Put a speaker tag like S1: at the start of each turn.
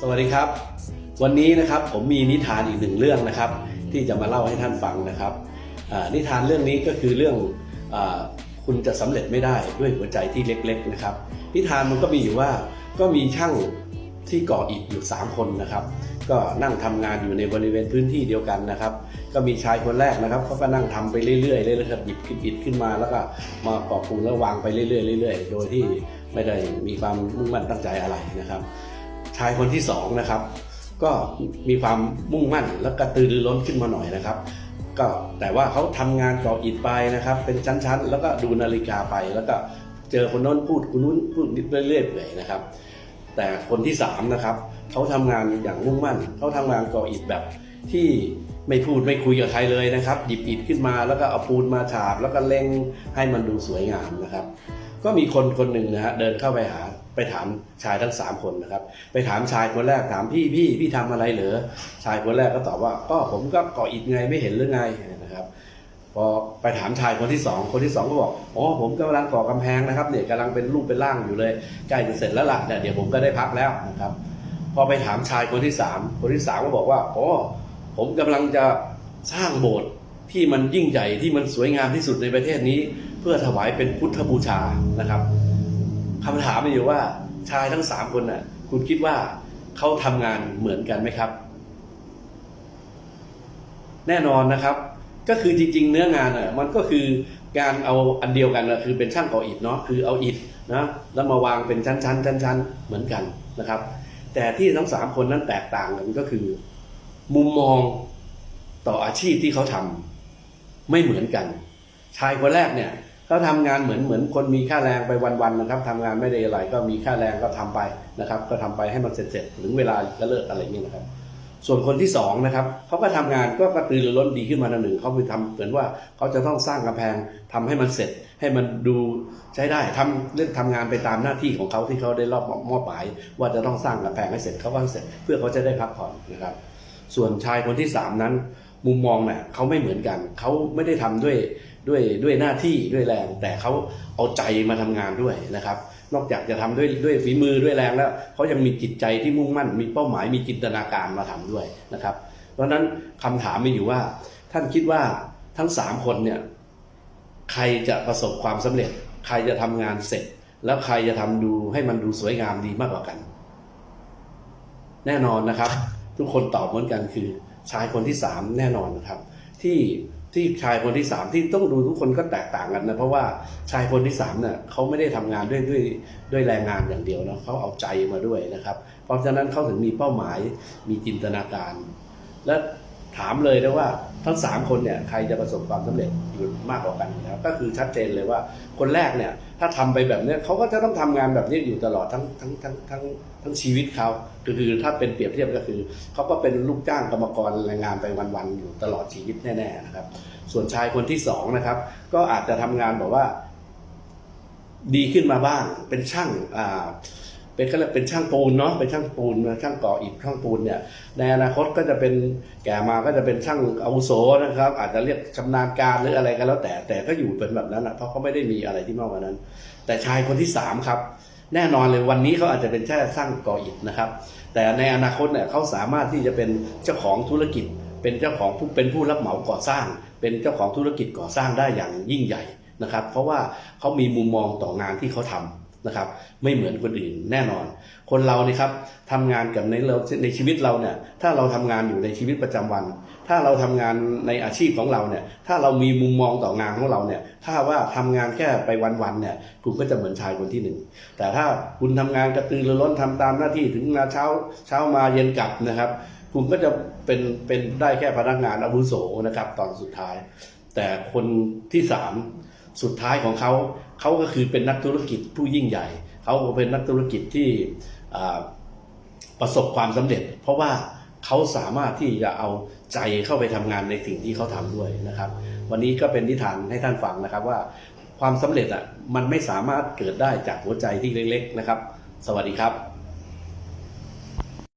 S1: ส
S2: วัสดีครับ วันนี้นะครับผมมีนิทานอีกหนึ่งเรื่องนะครับ ที่จะมาเล่าให้ท่านฟังนะครับนิทานเรื่องนี้ก็คือเรื่องอคุณจะสำเร็จไม่ได้ด้วยหัวใจที่เล็ก ๆนะครับ นิทานมันก็มีอยู่ว่าก็มีช่าง ที่ก่ออิฐอยู่ 3 คนนะครับ ก็นั่งทำงานอยู่ในบริเวณพื้นที่เดียวกันนะครับ ก็มีชายคนแรกนะครับเขาก็นั่งทำไปเรื่อยๆเรื่อยๆครับหยิบอิฐขึ้นมา แล้วก็มาก่อปูนแล้ววางไปเรื่อยๆเรื่อยๆ โดยที่ไม่ได้มีความมุ่งมั่นตั้งใจอะไรนะครับ ชายคนที่สองนะครับก็มีความมุ่งมั่นและกระตือรือร้นขึ้นมาหน่อยนะครับก็แต่ว่าเขาทำงานก่ออิฐไปนะครับ เป็นชั้นๆ แล้วก็ดูนาฬิกาไปแล้วก็เจอคนโน้นพูดคนนู้นพูดเรื่อยๆเปื่อยนะครับ แต่คนที่สามนะครับเขาทำงานอย่างมุ่งมั่นเขาทำงานก่ออิฐแบบที่ไม่พูดไม่คุยกับใครเลยนะครับ หยิบอิฐขึ้นมาแล้วก็เอาปูนมาฉาบ แล้วก็เล็งให้มันดูสวยงามนะครับ ก็มีคนคนหนึ่งนะฮะเดินเข้าไปหาไปถามชายทั้งสามคนนะครับ ไปถามชายคนแรกถามพี่พี่พี่ทำอะไรเหรอชายคนแรกก็ตอบว่าก็ผมก็ก่ออิฐไงไม่เห็นหรือไงนะครับ อไปถามชายคนที่สองคนที่สองก็บอกอ๋อผมกำลังก่อกำแพงนะครับเนี่ยกำลังเป็นรูปเป็นร่างอยู่เลยใกล้จะเสร็จแล้วล่ะเนี่ยเดี๋ยวผมก็ได้พักแล้วนะครับ พอไปถามชายคนที่สามคนที่สามก็บอกว่าอ๋อผมกำลังจะสร้างโบสถ์ที่มันยิ่งใหญ่ที่มันสวยงามที่สุดในประเทศนี้ เพื่อถวายเป็นพุทธบูชานะครับคำถามมีอยู่ว่าชายทั้งสามคนน่ะ คุณคิดว่าเขาทำงานเหมือนกันไหมครับ แน่นอนนะครับ ก็คือจริง ๆ เนื้องานอะมันก็คือการเอาอันเดียวกันนะคือเป็นช่างก่ออิฐเนาะคือเอาอิฐนะแล้วมาวางเป็นชั้นๆชั้นๆเหมือนกันนะครับ แต่ที่ทั้งสามคนนั้นแตกต่างกันก็คือ มุมมองต่ออาชีพที่เขาทำไม่เหมือนกัน ชายคนแรกเนี่ยเขาทำงานเหมือนเหมือนคนมีค่าแรงไปวันๆนะครับทำงานไม่ได้อะไรก็มีค่าแรงก็ทำไปนะครับ ก็ทำไปให้มันเสร็จๆถึงเวลาก็เลิกอะไรอย่างนี้นะครับ ส่วนคนที่สองนะครับเขาก็ทำงานก็กระตือรือร้นดีขึ้นมาหนึ่งเขาไปทำเหมือนว่าเขาจะต้องสร้างกำแพงทำให้มันเสร็จให้มันดูใช้ได้ทำเรื่องทำงานไปตามหน้าที่ของเขาที่เขาได้รอบมอบหมายว่าจะต้องสร้างกำแพงให้เสร็จเขาก็เสร็จ เพื่อเขาจะได้พักผ่อนนะครับ ส่วนชายคนที่สามนั้น มุมมองเนี่ยเขาไม่เหมือนกันเขาไม่ได้ทำด้วยด้วยด้วยหน้าที่ด้วยแรง แต่เขาเอาใจมาทำงานด้วยนะครับ นอกจากจะทำด้วยด้วยฝีมือด้วยแรงแล้วเขายังมีจิตใจที่มุ่งมั่น มีเป้าหมายมีจินตนาการมาทำด้วยนะครับ เพราะฉะนั้นคำถามมีอยู่ว่า ท่านคิดว่าทั้งสามคนเนี่ยใครจะประสบความสำเร็จ ใครจะทำงานเสร็จ แล้วใครจะทำดูให้มันดูสวยงามดีมากกว่ากัน แน่นอนนะครับ ทุกคนตอบเหมือนกันคือชายคนที่สามแน่นอนนะครับ ที่ที่ชายคนที่สามที่ต้องดูทุกคนก็แตกต่างกันนะเพราะว่าชายคนที่สามเนี่ยเขาไม่ได้ทำงานด้วยด้วยด้วยแรงงานอย่างเดียวนะเขาเอาใจมาด้วยนะครับ เพราะฉะนั้นเขาถึงมีเป้าหมายมีจินตนาการ และ ถามเลยนะว่าทั้งสามคนเนี่ยใครจะประสบความสำเร็จอยู่มากกว่ากันนะครับก็คือชัดเจนเลยว่าคนแรกเนี่ยถ้าทำไปแบบเนี้ยเขาก็จะต้องทำงานแบบนี้อยู่ตลอดทั้งทั้งทั้งทั้งทั้งชีวิตเขาก็คือถ้าเป็นเปรียบเทียบก็คือเขาก็เป็นลูกจ้างกรรมกรแรงงานไปวันๆอยู่ตลอดชีวิตแน่ๆนะครับ ส่วนชายคนที่สองนะครับก็อาจจะทำงานแบบว่า ดีขึ้นมาบ้างเป็นช่างอ่า เป็นก็เรียเป็นช่างปูนเนาะเป็นช่างปูนช่างก่ออิฐช่างปูนเนี่ยในอนาคตก็จะเป็นแก่มาก็จะเป็นช่างอาวุโสนะครับ อาจจะเรียกชำนาญการหรืออะไรก็แล้วแต่แต่ก็อยู่เป็นแบบนั้นนะเพราะเขาไม่ได้มีอะไรที่มากกว่านั้น แต่ชายคนที่สามครับแน่นอนเลยวันนี้เขาอาจจะเป็นแค่ช่างก่ออิฐนะครับ แต่ในอนาคตเนี่ยเขาสามารถที่จะเป็นเจ้าของธุรกิจ เป็นเจ้าของผู้เป็นผู้รับเหมาก่อสร้าง เป็นเจ้าของธุรกิจก่อสร้างได้อย่างยิ่งใหญ่นะครับ เพราะว่าเขามีมุมมองต่องานที่เขาทำ นะครับ ไม่เหมือนคนอื่นแน่นอน คนเรานี่ครับทำงานกับในเราในชีวิตเราเนี่ย ถ้าเราทำงานอยู่ในชีวิตประจำวัน ถ้าเราทำงานในอาชีพของเราเนี่ย ถ้าเรามีมุมมองต่องานของเราเนี่ย ถ้าว่าทำงานแค่ไปวันๆเนี่ย คุณก็จะเหมือนชายคนที่หนึ่ง แต่ถ้าคุณทำงานกระตือรือร้นทำตามหน้าที่ถึงมาเช้าเช้ามาเย็นกลับนะครับคุณก็จะเป็นเป็นได้แค่พนักงานอาวุโสนะครับ ตอนสุดท้าย แต่คนที่สาม สุดท้ายของเขาเขาก็คือเป็นนักธุรกิจผู้ยิ่งใหญ่เขาเป็นนักธุรกิจที่ประสบความสำเร็จ เพราะว่าเขาสามารถที่จะเอาใจเข้าไปทำงานในสิ่งที่เขาทำด้วยนะครับ วันนี้ก็เป็นนิทานให้ท่านฟังนะครับว่าความสำเร็จอะมันไม่สามารถเกิดได้จากหัวใจที่เล็กๆนะครับ สวัสดีครับ